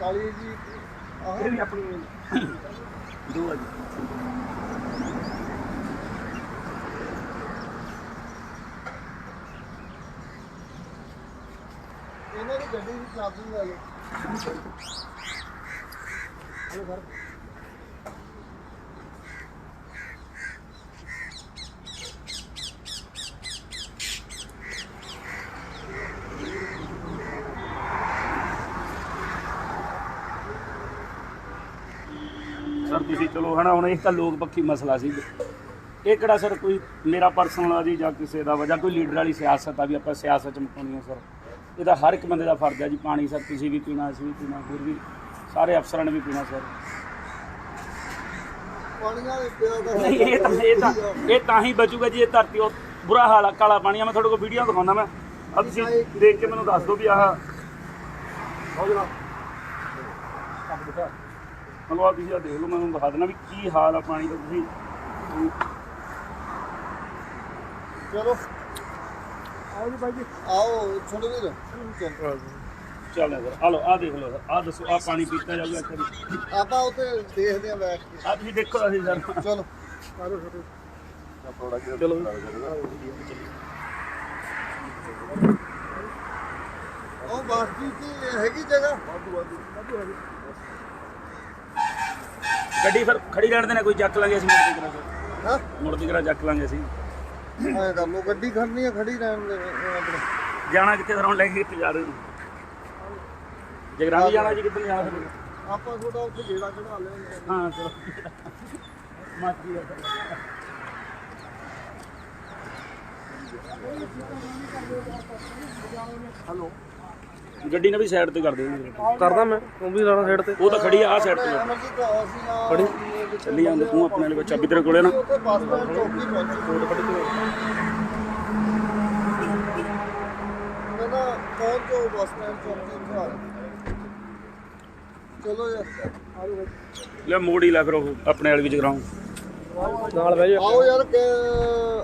ਕਾਲੀ ਜੀ ਆਹ ਇਹ ਵੀ ਆਪਣੀ ਦੋ ਆ ਜੀ। ਇਹਨਾਂ ਦੀ ਗੱਡੀ ਦੀ ਚਾਬੀ ਲੈ ਲਓ ਹਲੋ ਸਰ ਸਰ ਤੁਸੀਂ ਚਲੋ ਹਨਾ ਹੁਣ ਇਹ ਤਾਂ ਲੋਕ ਪੱਖੀ ਮਸਲਾ ਸੀ। ਇਹ ਕਿਹੜਾ ਸਰ ਕੋਈ ਮੇਰਾ ਪਰਸਨਲ ਆ ਜੀ ਜਾਂ ਕਿਸੇ ਦਾ ਵਾ ਜਾਂ ਕੋਈ ਲੀਡਰ ਵਾਲੀ ਸਿਆਸਤ ਆ ਵੀ ਆਪਾਂ ਸਿਆਸਤ ਚ ਮੁਕਾਉਣੀ ਆ ਸਰ। ਇਹ ਤਾਂ ਹਰ ਇੱਕ ਬੰਦੇ ਦਾ ਫਰਜ਼ ਆ ਜੀ ਪਾਣੀ ਸਰ ਤੁਸੀਂ ਵੀ ਪੀਣਾ ਵੀ ਪੀਣਾ ਹੋਰ ਵੀ ਸਾਰੇ ਅਫਸਰਾਂ ਨੇ ਵੀ ਪੀਣਾ ਸਰ। ਨਹੀਂ ਇਹ ਤਾਂ ਇਹ ਤਾਂ ਇਹ ਤਾਂ ਹੀ ਬਚੂਗਾ ਜੀ ਇਹ ਧਰਤੀ ਉਹ ਬੁਰਾ ਹਾਲ ਆ ਕਾਲਾ ਪਾਣੀ ਆ। ਮੈਂ ਤੁਹਾਡੇ ਕੋਲ ਵੀਡੀਓ ਦਿਖਾਉਂਦਾ ਮੈਂ। ਆ ਤੁਸੀਂ ਦੇਖ ਕੇ ਮੈਨੂੰ ਦੱਸ ਦਿਓ ਵੀ ਆਹ ਹੋ ਜਰਾ। ਮਤਲਬ ਆ ਤੁਸੀਂ ਆ ਦੇਖ ਲਓ ਮੈਂ ਤੁਹਾਨੂੰ ਦਿਖਾ ਦੇਣਾ ਵੀ ਕੀ ਹਾਲ ਆ ਪਾਣੀ ਦਾ ਤੁਸੀਂ। ਚਲੋ। ਆਓ ਜੀ ਬਾਈ ਜੀ। ਆਓ ਛੋਟੇ ਵੀਰ। ਚਲ ਚੱਲ ਸਰ ਆ ਲਓ ਆ ਦੇਖ ਲਓ ਆ ਦੱਸੋ ਆ ਪਾਣੀ ਪੀਤਾ ਜਾਊਗਾ ਇੱਥੇ ਆਪਾਂ ਉੱਥੇ ਦੇਖਦੇ ਆ ਬੈਠ ਕੇ। ਆ ਤੁਸੀਂ ਦੇਖੋ ਅਸੀਂ ਸਰ। ਚਲੋ। ਆਰੋ ਛੋਟੇ ਚਲੋ। ਉਹ ਬਾਕੀ ਕੀ ਹੈਗੀ ਜਗ੍ਹਾ? ਵਾਧੂ ਵਾਧੂ ਵਾਧੂ ਹੈਗੀ ਗੱਡੀ ਫਿਰ ਖੜੀ ਰਹਿਣ ਦੇਣਾ ਕੋਈ ਚੱਕ ਲਾਂਗੇ ਅਸੀਂ ਮੁੜ ਦੀ ਕਰਾਂ ਹਾਂ? ਮੁੜ ਦੀ ਕਰਾਂ ਚੱਕ ਲਾਂਗੇ ਅਸੀਂ। ਐ ਕਰ ਲੋ ਗੱਡੀ ਖੜਨੀ ਆ ਖੜੀ ਰਹਿਣ ਦੇ ਆਪਣੇ। ਜਾਣਾ ਕਿੱਥੇ ਸਰ ਹੁਣ ਲੈ ਕੇ ਕਿੱਥੇ ਜਾ ਰਹੇ ਹੋ ਜਗਰਾਮੀ ਜਾਣਾ ਜੀ ਕਿੱਥੇ ਜਾਣਾ ਫਿਰ? ਆਪਾਂ ਥੋੜਾ ਉੱਥੇ ਗੇੜਾ ਚੜਾ ਲਿਆ ਹਾਂ ਚਲੋ। ਮਾਤੀ ਆ। ਹਲੋ। ਗੱਡੀ ਨੇ ਵੀ ਸਾਈਡ ਤੇ ਕਰ ਦਿਓ ਜੀ। ਕਰਦਾ ਮੈਂ ਉਹ ਵੀ ਲਾਣਾ ਸਾਈਡ ਤੇ। ਉਹ ਤਾਂ ਖੜੀ ਆ ਆਹ ਸਾਈਡ ਤੇ ਖੜੀ। ਚੱਲੀ ਜਾਂਦੇ ਤੂੰ ਆਪਣੇ ਵਾਲੇ ਕੋਲ ਚਾਬੀ ਤੇਰੇ ਕੋਲੇ ਨਾ। ਚਲੋ ਯਾਰ ਲੈ ਮੋੜ ਹੀ ਲੈ ਫਿਰ ਉਹ ਆਪਣੇ ਵਾਲੇ ਵੀ ਜਗਰਾਉਂ ਨਾਲ ਬਹਿ ਜਾ। ਆਓ ਯਾਰ ਕਿ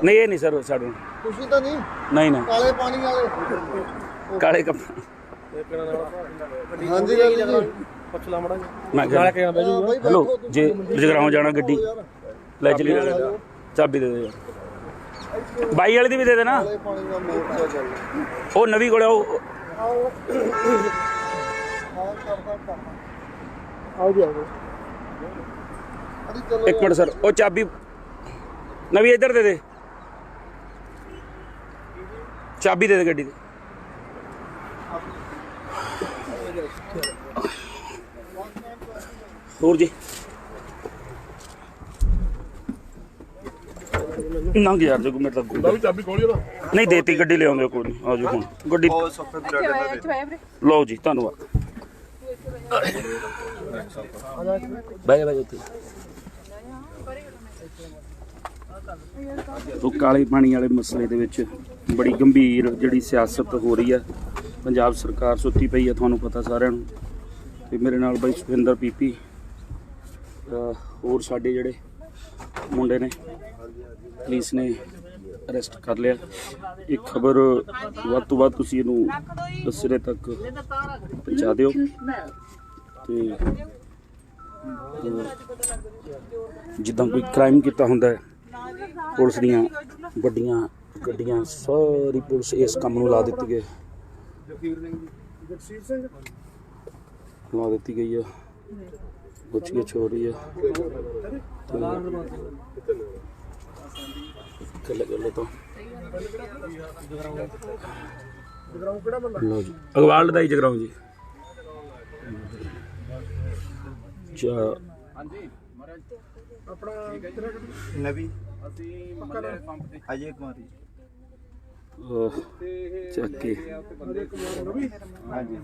ਨਹੀਂ ਇਹ ਨਹੀਂ ਸਰ ਸਾਡੂ ਤੁਸੀਂ ਤਾਂ ਨਹੀਂ? ਨਹੀਂ ਨਹੀਂ। ਕਾਲੇ ਪਾਣੀ ਵਾਲੇ। ਕਾਲੇ ਕੱਪ ਇੱਕ ਨਾਲ ਨਾਲ ਹਾਂਜੀ ਗੱਲ ਜੀ ਪੁੱਛ ਲਾ ਮੜਾ ਮੈਂ ਨਾਲ ਕਿਹਾ ਕਿਹਨਾਂ ਬਹਿ ਜੂ ਬਾਈ ਹੈਲੋ ਬੈਠੋ ਤੁਸੀਂ। ਜੇ ਜਗਰਾਉਂ ਜਾਣਾ ਗੱਡੀ ਯਾਰ। ਲੈ ਚਲੀ ਚਾਬੀ ਦੇ ਦੇ ਯਾਰ। ਬਾਈ ਵਾਲੀ ਦੀ ਵੀ ਦੇ ਦੇ ਨਾ ਕਾਲੇ ਪਾਣੀ ਦਾ ਮੋਰਚਾ ਚੱਲ। ਉਹ ਨਵੀਂ ਕੋਲੇ ਉਹ ਆਓ ਹਾਂ ਕਰਦਾ ਕਰਦਾ ਆਓ ਜੀ ਆਓ ਅੜੀ ਚਲੋ ਇੱਕ ਮਿੰਟ ਸਰ ਉਹ ਚਾਬੀ ਨਵੀਂ ਇੱਧਰ ਦੇ ਦੇ। ਚਾਬੀ ਦੇ ਦੇ ਗੱਡੀ ਦੀ। ਹੋਰ ਜੀ। ਨੰਗ ਯਾਰ ਜੋ ਮੇਰੇ ਤਾਂ ਵੀ ਚਾਬੀ ਕੋਲੀ ਨਾ। ਨਹੀਂ ਦੇਤੀ ਗੱਡੀ ਲਿਆਉਂਦੇ ਕੋਈ ਨਹੀਂ। ਆਜੋ ਹੁਣ ਗੱਡੀ ਲਓ ਜੀ ਧੰਨਵਾਦ। ਬਹਿ ਜਾ ਉੱਥੇ। ਤੋ ਕਾਲੇ ਪਾਣੀ ਵਾਲੇ ਮਸਲੇ ਦੇ ਵਿੱਚ ਬੜੀ ਗੰਭੀਰ ਜਿਹੜੀ ਸਿਆਸਤ ਹੋ ਰਹੀ ਹੈ ਪੰਜਾਬ ਸਰਕਾਰ ਸੁੱਤੀ ਪਈ ਹੈ ਤੁਹਾਨੂੰ ਪਤਾ ਸਾਰਿਆਂ ਨੂੰ। ਤੇ ਮੇਰੇ ਨਾਲ ਬਾਈ ਸੁਖਿੰਦਰ ਪੀਪੀ ਅਹ ਹੋਰ ਸਾਡੇ ਜਿਹੜੇ ਮੁੰਡੇ ਨੇ, ਪੁਲਿਸ ਨੇ ਅਰੈਸਟ ਕਰ ਲਿਆ। ਇਹ ਖਬਰ ਵੱਧ ਤੋਂ ਵੱਧ ਤੁਸੀਂ ਇਹਨੂੰ ਸਿਰੇ ਤੱਕ ਪਹੁੰਚਾ ਦਿਓ। ਤੇ, ਜਿੱਦਾਂ ਕੋਈ ਕ੍ਰਾਈਮ ਕੀਤਾ ਹੁੰਦਾ ਹੈ, ਪੁਲਿਸ ਦੀਆਂ ਵੱਡੀਆਂ ਗੱਡੀਆਂ, ਸਾਰੀ ਪੁਲਿਸ ਇਸ ਕੰਮ ਨੂੰ ਲਾ ਦਿੱਤੀ ਗਈ ਜਗਸੀਰ ਸਿੰਘ? ਲਾ ਦਿੱਤੀ ਗਈ ਹੈ ਕੁਛ ਹੋ ਰਹੀ ਹੈ ਕੱਲੇ ਕੱਲੇ ਤੋਂ। ਜਗਰਾਉਂ ਕਿਹੜਾ ਬੰਦਾ ਲਓ ਜੀ ਅਗਵਾਲ ਲਦਾਈ ਜਗਰਾਉਂ ਜੀ। ਚਾ ਆਪਣਾ ਨਵੀ ਅਸੀਂ ਮੱਲੇ ਪੰਪ ਤੇ ਅਜੇ ਕੁਮਾਰੀ ਚੱਕ ਕੇ। ਰਵੀ ਹਾਂਜੀ।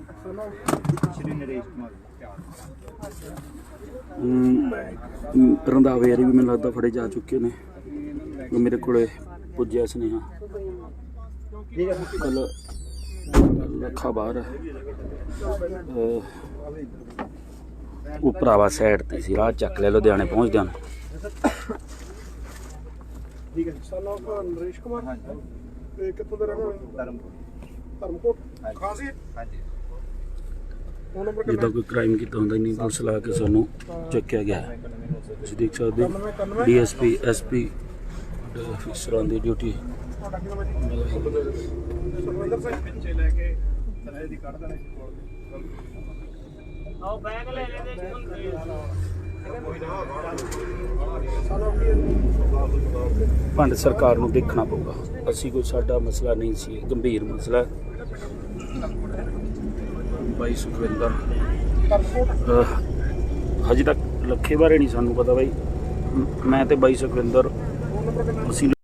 ਸ਼੍ਰੀ ਨਰੇਸ਼ ਕੁਮਾਰ ਅਮ, ਅਮ, ਰੰਧਾਵੇ ਵਾਲੀ ਵੀ ਮੈਨੂੰ ਲੱਗਦਾ ਫੜੇ ਜਾ ਚੁੱਕੇ ਨੇ। ਉਹ ਮੇਰੇ ਕੋਲੇ ਪੁੱਜਿਆ ਸੁਨੇਹਾ। ਕੱਲ ਲੱਖਾ ਬਾਹਰ ਉਹ ਭਰਾਵਾ ਸਾਈਡ ਤੇ ਸੀ ਰਾਹ ਚੱਕ ਲਿਆ ਲੁਧਿਆਣੇ ਪਹੁੰਚ ਜਾਣ ਠੀਕ ਹੈ ਸਨ ਆਫ ਨਰੇਸ਼ ਕੁਮਾਰ। ਹਾਂਜੀ। ਤੇ ਕਿੱਥੋਂ ਦਾ ਰਹਿਣ ਵਾਲਾ? ਧਰਮਪੁਰ ਧਰਮਕੋਟ? ਹਾਂਜੀ। ਖਾਸੀ? ਹਾਂਜੀ। ਫੋਨ ਨੰਬਰ ਜਿੱਦਾਂ ਕੋਈ ਕ੍ਰਾਈਮ ਕੀਤਾ ਹੁੰਦਾ ਨਹੀਂ ਪੁਲਿਸ ਲਾ ਕੇ ਸਾਨੂੰ ਚੱਕਿਆ ਗਿਆ। ਹੈ ਤੁਸੀਂ ਦੇਖ ਸਕਦੇ ਹੋ ਡੀਐਸਪੀ ਐਸਪੀ ਅਫਸਰਾਂ ਦੀ ਡਿਊਟੀ ਤੁਹਾਡਾ ਕੀ ਨਾਮ ਹੈ ਜੀ? ਸੁਖਵਿੰਦਰ ਸਿੰਘ। ਪਿੱਛੇ ਲੈ ਕੇ ਥਲੇ ਦੀ ਕੱਢ ਦੇਣੇ ਸਾਨੂੰ ਕੀ ਹੈ ਭੰਡ ਸਰਕਾਰ ਨੂੰ ਦੇਖਣਾ ਪਊਗਾ। ਅਸੀਂ ਕੋਈ ਸਾਡਾ ਮਸਲਾ ਨਹੀਂ ਸੀ, ਗੰਭੀਰ ਮਸਲਾ ਬਾਈ ਸੁਖਵਿੰਦਰ ਹਜੇ ਤੱਕ ਲੱਖੇ ਬਾਰੇ ਨਹੀਂ ਸਾਨੂੰ ਪਤਾ ਬਾਈ। ਮੈਂ ਤੇ ਬਾਈ ਸੁਖਵਿੰਦਰ, ਅਸੀਂ